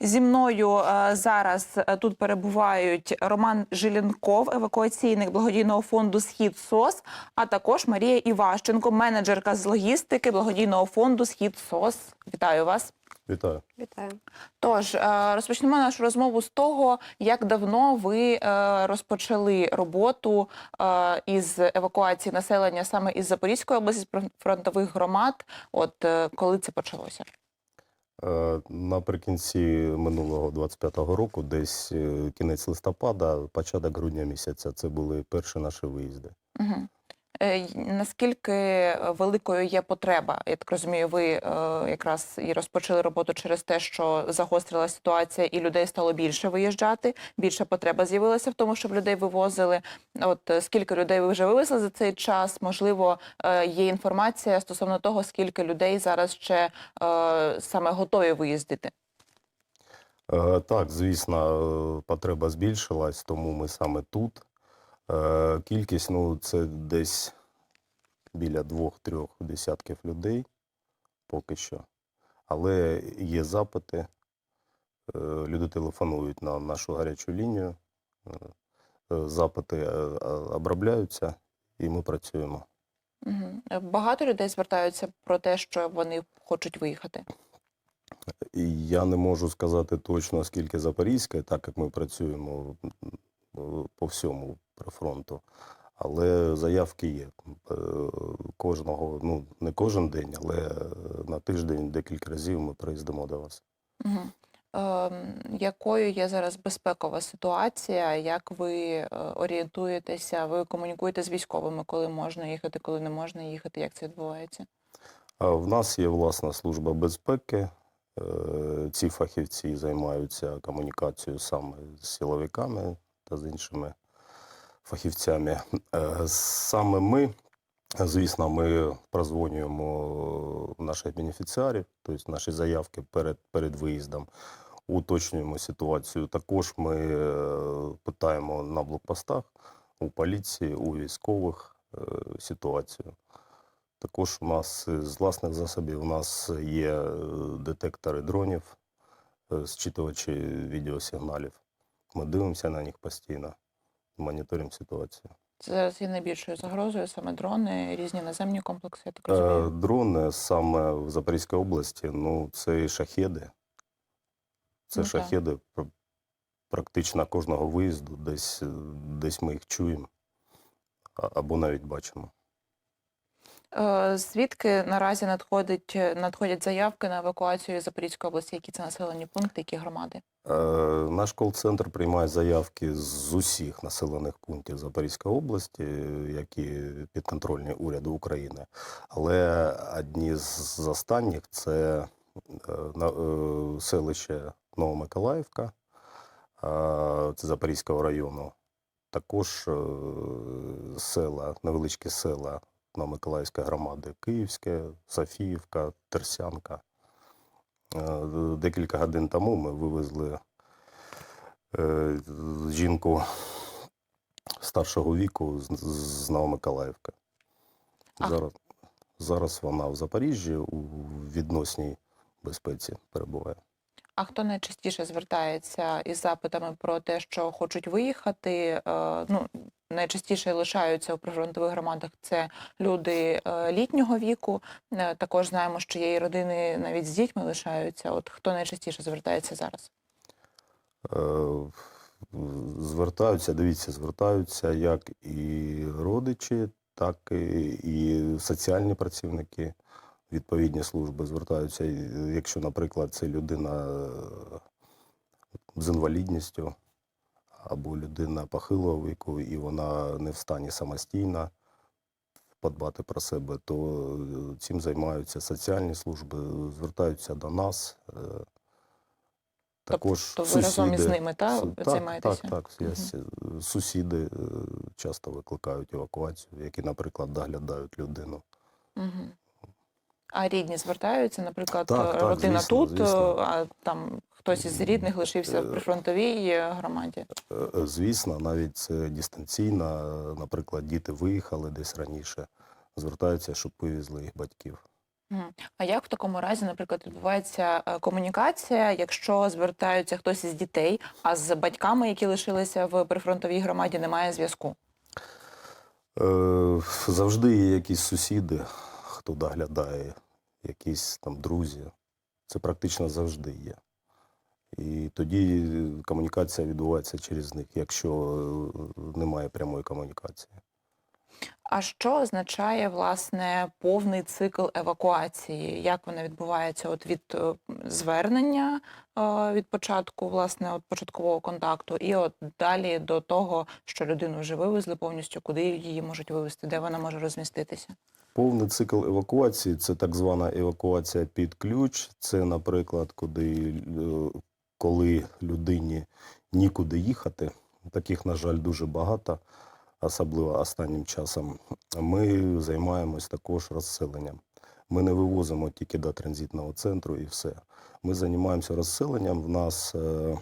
Зі мною е, зараз е, тут перебувають Роман Жилінков, евакуаційник благодійного фонду Схід СОС, а також Марія Іващенко, менеджерка з логістики благодійного фонду Схід СОС. Вітаю вас. Вітаю. Вітаю. Тож е, розпочнемо нашу розмову з того, як давно ви розпочали роботу із евакуації населення саме із Запорізької області, з фронтових громад. От коли це почалося? Е, Наприкінці минулого 25-го року, десь е, кінець листопада, початок грудня місяця, це були перші наші виїзди. Угу. Е, наскільки е, великою є потреба? Я так розумію, ви е, якраз і розпочали роботу через те, що загострила ситуація, і людей стало більше виїжджати. Більше потреба з'явилася в тому, щоб людей вивозили. От скільки людей ви вже вивезли за цей час? Можливо, є інформація стосовно того, скільки людей зараз ще саме готові виїздити. Так, звісно, потреба збільшилась, тому ми саме тут. Е, Кількість, ну, це десь біля двох-трьох десятків людей поки що. Але є запити. Е, Люди телефонують на нашу гарячу лінію. Е, Запити обробляються, і ми працюємо. Угу. Багато людей звертаються про те, що вони хочуть виїхати. Я не можу сказати точно, скільки Запорізька, так як ми працюємо по всьому прифронту. Але заявки є. Е, Кожного, ну не кожен день, але е, на тиждень декілька разів ми приїздимо до вас. Угу. Ем, якою є зараз безпекова ситуація? Як ви е, орієнтуєтеся? Ви комунікуєте з військовими, коли можна їхати, коли не можна їхати? Як це відбувається? В нас є власна служба безпеки. Е, Ці фахівці займаються комунікацією саме з силовиками та з іншими фахівцями. Е, Саме ми, звісно, ми прозвонюємо наших бенефіціарів, тобто наші заявки перед, перед виїздом, уточнюємо ситуацію. Також ми е, питаємо на блокпостах у поліції, у військових е, ситуацію. Також у нас з власних засобів у нас є детектори дронів, зчитувачі відеосигналів. Ми дивимося на них постійно, моніторимо ситуацію. Це зараз є найбільшою загрозою, саме дрони, різні наземні комплекси, я так Е, розумію. Дрони саме в Запорізькій області, ну це і шахеди. Це Ну, шахеди пр- практично кожного виїзду, десь, десь ми їх чуємо або навіть бачимо. Е, Звідки наразі надходить, надходять заявки на евакуацію Запорізької області? Які це населені пункти, які громади? Е, Наш кол-центр приймає заявки з усіх населених пунктів Запорізької області, які підконтрольні уряду України. Але одні з останніх це е, е, селище Новомиколаївка, е, Запорізького району. Також е, села, невеличкі села Новомиколаївської громади Київське, Софіївка, Терсянка. Е, Декілька годин тому ми вивезли е, жінку старшого віку з, з Новомиколаївки. Зараз, зараз вона в Запоріжжі у відносній безпеці перебуває. А хто найчастіше звертається із запитами про те, що хочуть виїхати? Е, Ну найчастіше лишаються у прифронтових громадах. Це люди е, літнього віку. Е, Також знаємо, що є і родини навіть з дітьми лишаються. От хто найчастіше звертається зараз? Звертаються, дивіться, звертаються як і родичі, так і соціальні працівники, відповідні служби звертаються. Якщо, наприклад, це людина е, з інвалідністю або людина похилого віку, і вона не в стані самостійно подбати про себе, то е, цим займаються соціальні служби, звертаються до нас. е, Також То ви разом із ними та Су- займаєтеся? Так, так, так. Є Сусіди е, часто викликають евакуацію, які, наприклад, доглядають людину. Угу. А рідні звертаються, наприклад, Так, так, родина звісно, тут, звісно. а там хтось із рідних лишився в Е, прифронтовій е, громаді. Е, Звісно, навіть це дистанційно. Наприклад, діти виїхали десь раніше, звертаються, щоб вивезли їх батьків. А як в такому разі, наприклад, відбувається комунікація, якщо звертаються хтось із дітей, а з батьками, які лишилися в прифронтовій громаді, немає зв'язку? Завжди є якісь сусіди, хто доглядає, якісь там друзі. Це практично завжди є. І тоді комунікація відбувається через них, якщо е, немає прямої комунікації. А що означає власне повний цикл евакуації? Як вона відбувається от від е, звернення е, від початку, власне, от початкового контакту, і от далі до того, що людину вже вивезли повністю, куди її можуть вивезти, де вона може розміститися? Повний цикл евакуації це так звана евакуація під ключ. Це, наприклад, куди, е, коли людині нікуди їхати. Таких, на жаль, дуже багато, особливо останнім часом. Ми займаємось також розселенням. Ми не вивозимо тільки до транзитного центру і все. Ми займаємося розселенням. В нас е,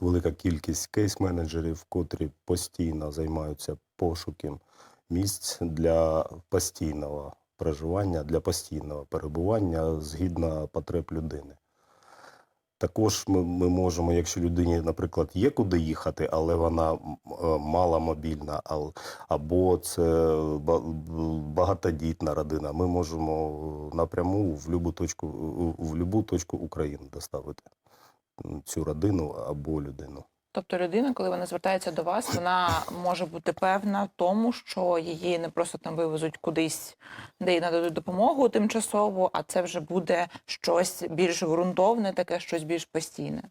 велика кількість кейс-менеджерів, котрі постійно займаються пошуком місць для постійного проживання, для постійного перебування згідно потреб людини. Також ми, ми можемо, якщо людині, наприклад, є куди їхати, але вона е, маломобільна, або це багатодітна родина, ми можемо напряму в любу точку, в любу точку України доставити цю родину або людину. Тобто людина, коли вона звертається до вас, вона може бути певна в тому, що її не просто там вивезуть кудись, де їй нададуть допомогу тимчасово, а це вже буде щось більш ґрунтовне, таке щось більш постійне.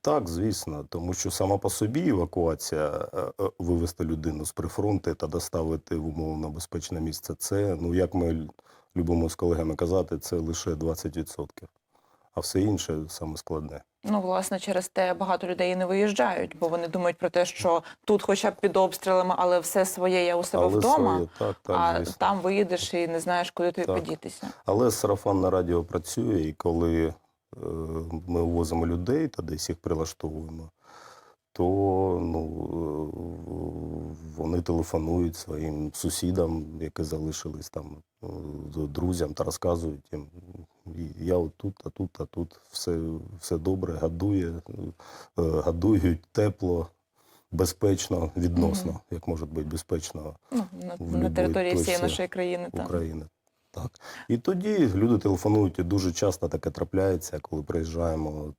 Так, звісно, тому що сама по собі евакуація е, е, вивезти людину з прифронту та доставити в умовно безпечне місце, це, ну як ми любимо з колегами казати, це лише 20%. А все інше саме складне. Ну, власне, через те багато людей не виїжджають, бо вони думають про те, що тут, хоча б під обстрілами, але все своє я у себе Але вдома, своє, так, так, а звісно. там виїдеш і не знаєш, куди Так. подітися. Але сарафанне радіо працює, і коли е, ми ввозимо людей та десь їх прилаштовуємо, то ну, е, вони телефонують своїм сусідам, які залишились там, е, друзям та розказують їм, «І я отут, а тут, а тут все, все добре, гадує, е, гадують тепло, безпечно, відносно, Мгм. як може бути безпечно Ну, на, на території всієї нашої країни. Так. України. Так. І тоді люди телефонують, і дуже часто таке трапляється, коли приїжджаємо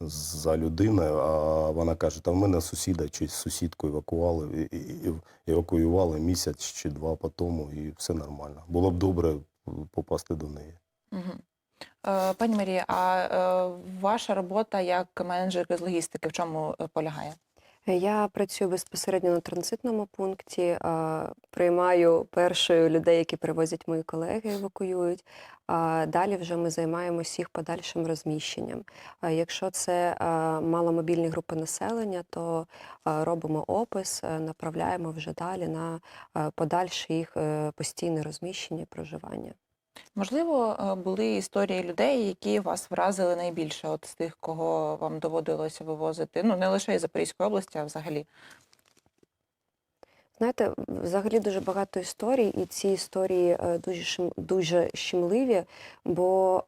за людиною, а вона каже, та в мене сусіда чи сусідку евакуували, і, і, і евакуювали місяць чи два по тому, і все нормально. Було б добре попасти до неї. Е, Пані Марія, а е, ваша робота як менеджерки з логістики в чому е, полягає? Я працюю безпосередньо на транзитному пункті, приймаю першою людей, які привозять мої колеги, евакуюють. А далі вже ми займаємося їх подальшим розміщенням. Якщо це маломобільні групи населення, то робимо опис, направляємо вже далі на подальше їх постійне розміщення і проживання. Можливо, е, були історії людей, які вас вразили найбільше, от з тих, кого вам доводилося вивозити, ну не лише із Запорізької області, а взагалі. Знаєте, взагалі дуже багато історій, і ці історії е, дуже шим, дуже щемливі, бо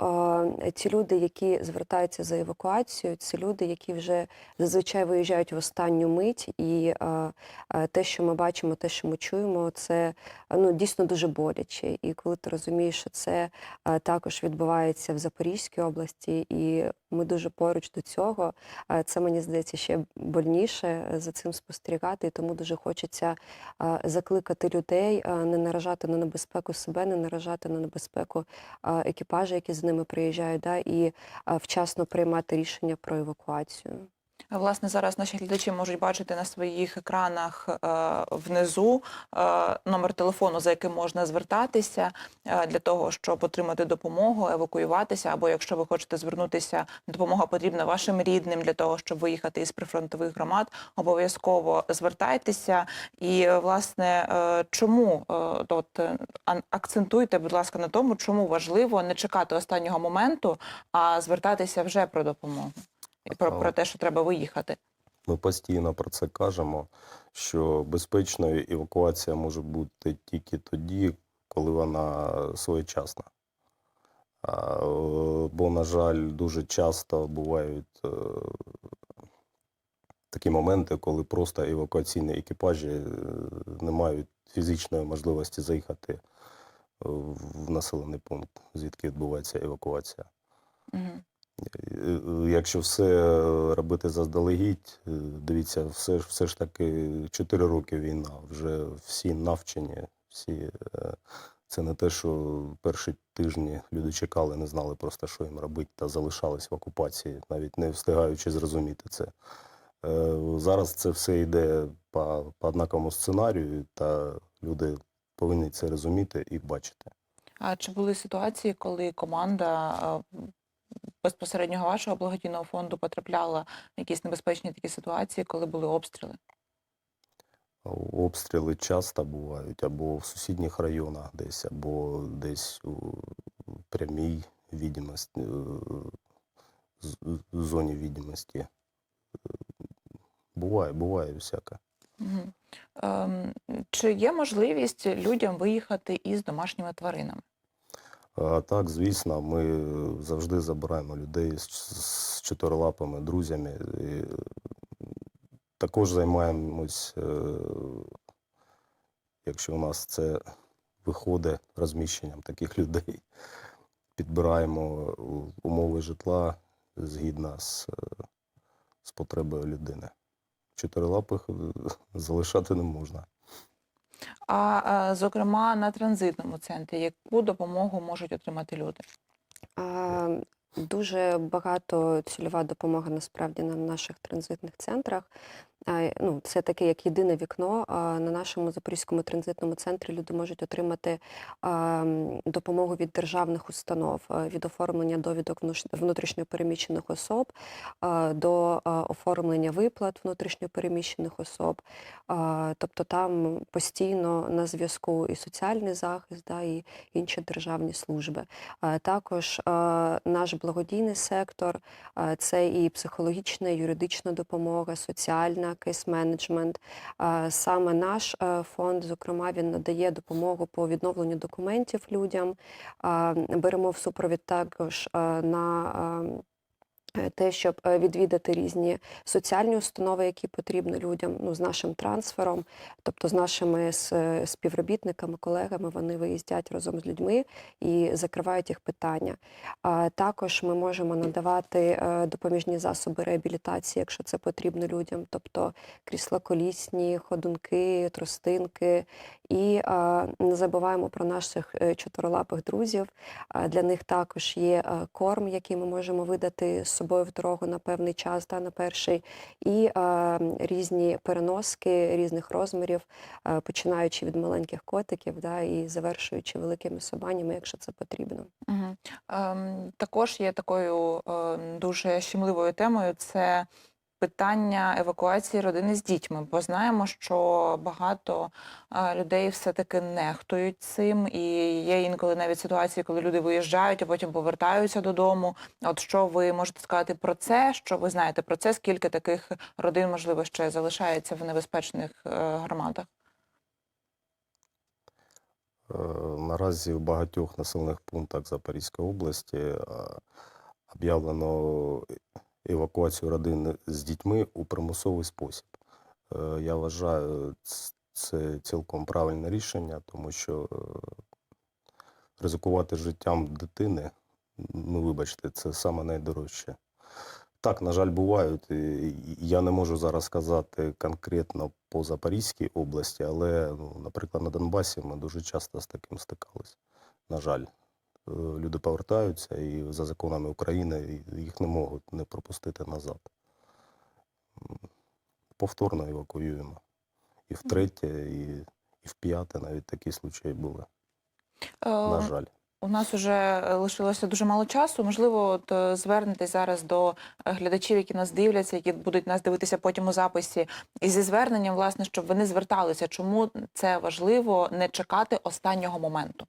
е, ті люди, які звертаються за евакуацією, це люди, які вже зазвичай виїжджають в останню мить, і е, е, те, що ми бачимо, те, що ми чуємо, це ну дійсно дуже боляче. І коли ти розумієш, що це е, також відбувається в Запорізькій області, і ми дуже поруч до цього, це мені здається ще больніше е, за цим спостерігати, і тому дуже хочеться закликати людей не наражати на небезпеку себе, не наражати на небезпеку екіпажа, які з ними приїжджають, да, і вчасно приймати рішення про евакуацію. Власне, зараз наші глядачі можуть бачити на своїх екранах е, внизу е, номер телефону, за яким можна звертатися е, для того, щоб отримати допомогу, евакуюватися, або якщо ви хочете звернутися, допомога потрібна вашим рідним для того, щоб виїхати із прифронтових громад, обов'язково звертайтеся. І власне, чому от, акцентуйте, будь ласка, на тому, чому важливо не чекати останнього моменту, а звертатися вже про допомогу про, про те, що треба виїхати. Ми постійно про це кажемо, що безпечною евакуація може бути тільки тоді, коли вона своєчасна. Е, бо, на жаль, дуже часто бувають е, такі моменти, коли просто евакуаційні екіпажі е, не мають фізичної можливості заїхати в населений пункт, звідки відбувається евакуація. Мгм. Е, Якщо все е, робити заздалегідь, е, дивіться, все ж все ж таки 4 роки війна, вже всі навчені, всі це не те, що перші тижні люди чекали, не знали просто, що їм робити, та залишались в окупації, навіть не встигаючи зрозуміти це. Зараз це все йде по, по однаковому сценарію, та люди повинні це розуміти і бачити. А чи були ситуації, коли команда безпосередньо вашого благодійного фонду потрапляла в якісь небезпечні такі ситуації, коли були обстріли? Обстріли часто бувають або в сусідніх районах десь, або десь у прямій відомості, зоні відомості. Буває, буває всяке. Ем, Чи є можливість людям виїхати із домашніми тваринами? А так, звісно, ми завжди забираємо людей з, чотирилапими друзями. І також займаємось, е, якщо у нас це виходить розміщенням таких людей. Підбираємо умови житла згідно з, е, з потребою людини. Чотирилапих е, залишати не можна. А зокрема на транзитному центрі, яку допомогу можуть отримати люди? Дуже багато цільова допомога насправді на наших транзитних центрах. Ну, це таке як єдине вікно. На нашому запорізькому транзитному центрі люди можуть отримати допомогу від державних установ, від оформлення довідок внутрішньопереміщених особ до оформлення виплат внутрішньопереміщених особ. Тобто там постійно на зв'язку і соціальний захист, да, і інші державні служби. Також наш благодійний сектор це і психологічна, і юридична допомога, соціальна кейс-менеджмент. Саме наш е, фонд, зокрема, він надає допомогу по відновленню документів людям. Беремо в супровід також е, на е, те, щоб е, відвідати різні соціальні установи, які потрібні людям, ну, з нашим трансфером, тобто з нашими співробітниками, колегами, вони виїздять разом з людьми і закривають їх питання. А також ми можемо надавати е, допоміжні засоби реабілітації, якщо це потрібно людям, тобто кріслоколісні, ходунки, тростинки. І не забуваємо про наших е, чотирилапих друзів. Для них також є е, корм, який ми можемо видати з собою в дорогу на певний час, да, на перший, і різні переноски різних розмірів, е, починаючи від маленьких котиків да, і завершуючи великими собанями, якщо це потрібно. Ем, Також є такою е, дуже щемливою темою це питання евакуації родини з дітьми, бо знаємо, що багато людей все-таки нехтують цим, і є інколи навіть ситуації, коли люди виїжджають, а потім повертаються додому. От що ви можете сказати про це? Що ви знаєте про це? Скільки таких родин, можливо, ще залишається в небезпечних е, громадах? Е, Наразі в багатьох населених пунктах Запорізької області об'явлено евакуацію родин з дітьми у примусовий спосіб. Е, Я вважаю, це цілком правильне рішення, тому що е, ризикувати життям дитини, ну вибачте, це саме найдорожче. Так, на жаль, бувають. Я не можу зараз сказати конкретно по Запорізькій області, але, ну, наприклад, на Донбасі ми дуже часто з таким стикалися. На жаль, люди повертаються і за законами України їх не можуть не пропустити назад. Повторно евакуюємо. І втретє, і, і вп'яте навіть такі случаї були. На Е, жаль. У нас вже лишилося дуже мало часу. Можливо, от, е, звернетесь зараз до е, глядачів, які нас дивляться, які будуть нас дивитися потім у записі, і зі зверненням, власне, щоб вони зверталися. Чому це важливо не чекати останнього моменту?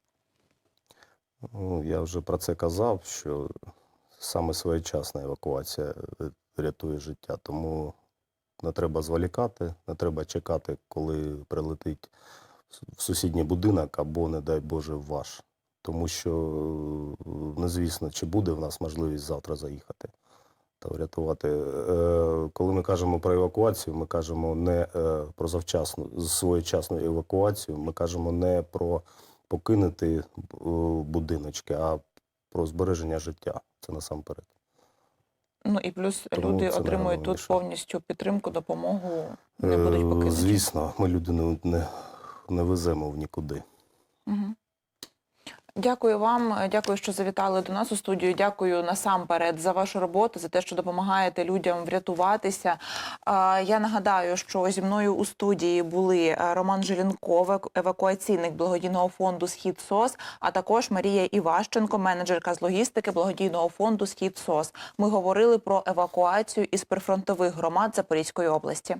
Ну, я вже про це казав, що саме своєчасна евакуація е, рятує життя. Тому не треба зволікати, не треба чекати, коли прилетить в сусідній будинок або, не дай Боже, в ваш. тому що незвісно, чи буде в нас можливість завтра заїхати та врятувати. Е, Коли ми кажемо про евакуацію, ми кажемо не е, про завчасну своєчасну евакуацію, ми кажемо не про покинути е, будиночки, а про збереження життя. Це насамперед. Ну і плюс Тому люди отримують тут повністю підтримку, допомогу, не будуть покинути. Звісно, ми людину не, не веземо в нікуди. Угу. Дякую вам, дякую, що завітали до нас у студію. Дякую насамперед за вашу роботу, за те, що допомагаєте людям врятуватися. Я нагадаю, що зі мною у студії були е, Роман Желінков, евакуаційник благодійного фонду Схід СОС, а також Марія Іващенко, менеджерка з логістики благодійного фонду Схід СОС. Ми говорили про евакуацію із прифронтових громад Запорізької області.